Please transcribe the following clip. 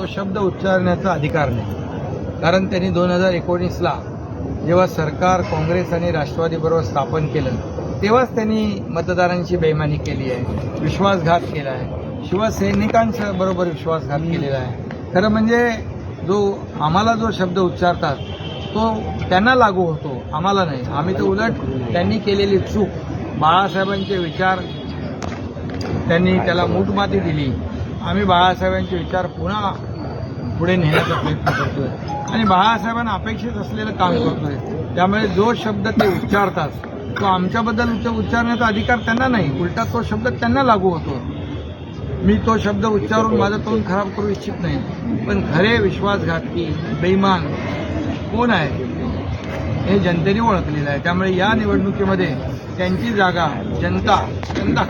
तो शब्द उच्चारण्याचा अधिकार नाही. कारण त्यांनी दोन हजार एकोणीसला जेव्हा सरकार काँग्रेस आणि राष्ट्रवादीबरोबर स्थापन केलं तेव्हाच त्यांनी मतदारांची बेमानी केली आहे विश्वासघात केला आहे. शिवसैनिकांच्या बरोबर विश्वासघात केलेला आहे. खरं म्हणजे जो आम्हाला जो शब्द उच्चारतात तो त्यांना लागू होतो आम्हाला नाही. आम्ही तर उलट त्यांनी केलेली चूक बाळासाहेबांचे विचार त्यांनी त्याला मूठमाती दिली. आम्ही बाळासाहेबांचे विचार पुन्हा पुढे नेण्याचा प्रयत्न करतोय. आणि बाळासाहेबांना अपेक्षित असलेलं काम करतोय. त्यामुळे जो शब्द ते उच्चारतात तो आमच्याबद्दल उच्च- उच्चारण्याचा अधिकार त्यांना नाही. उलटा तो शब्द त्यांना लागू होतो. मी तो शब्द उच्चारून माझं तोंड खराब करू इच्छित नाही. पण खरे विश्वासघातकी बेईमान कोण आहे? हे जनतेने ओळखलेलं आहे. त्यामुळे या निवडणुकीमध्ये त्यांची जागा जनता जनता